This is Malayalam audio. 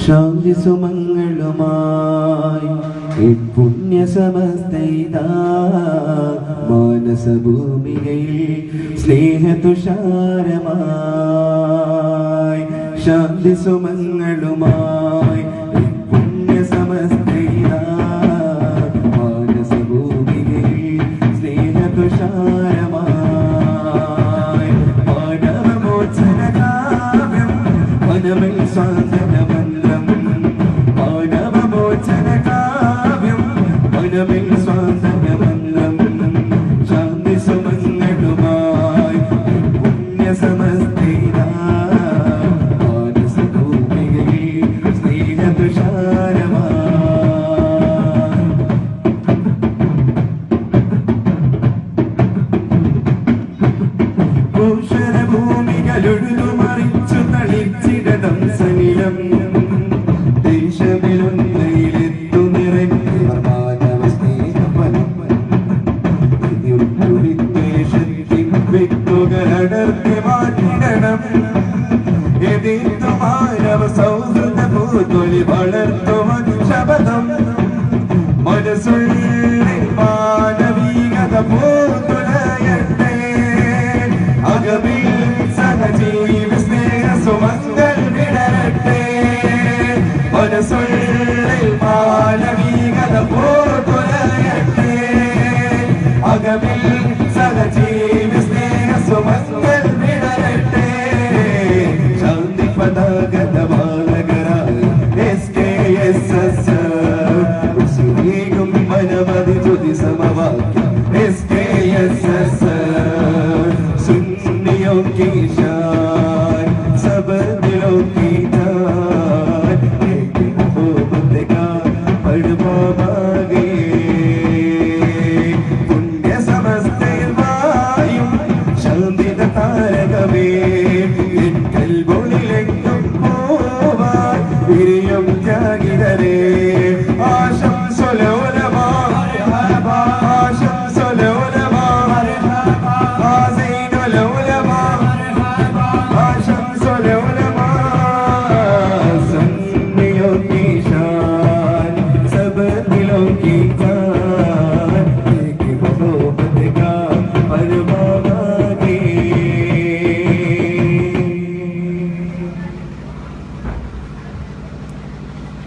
ശാന്തി സുമങ്ങളുമായി പുണ്യസമസ്തൈതാ മാനസഭൂമിയിൽ സ്നേഹതുഷാരമായി ശാന്തി സുമങ്ങളുമായി ഭൂഷണഭൂമികളൊഴുതു മറിച്ചു തളിച്ചിടണം സനിലം. ദേശമിലൊന്നയിലെത്തു വിദ്വേഷത്തിൻ വിത്തുകളടർത്തി മാറ്റിടണം എതിർത്തു മാനവ സൗഹൃദ പൂത്തൊലി വളർത്തുവാൻ சொல்லு மாணவீகத போர்க்குரல் எட்டு அகமில் സഹജീവി സ്നേഹ സുമങ്ങൾ വിടരട്ടെ ശാന്തി പതാകത ബാലകര എസ് കെ എസ് എസ് ഉസുരീകും വനമതി ജ്യോതി സമവാക്യം എസ് താരകമേ. എൻ കൽബൊളിലെങ്ങും ജാഗിതരേ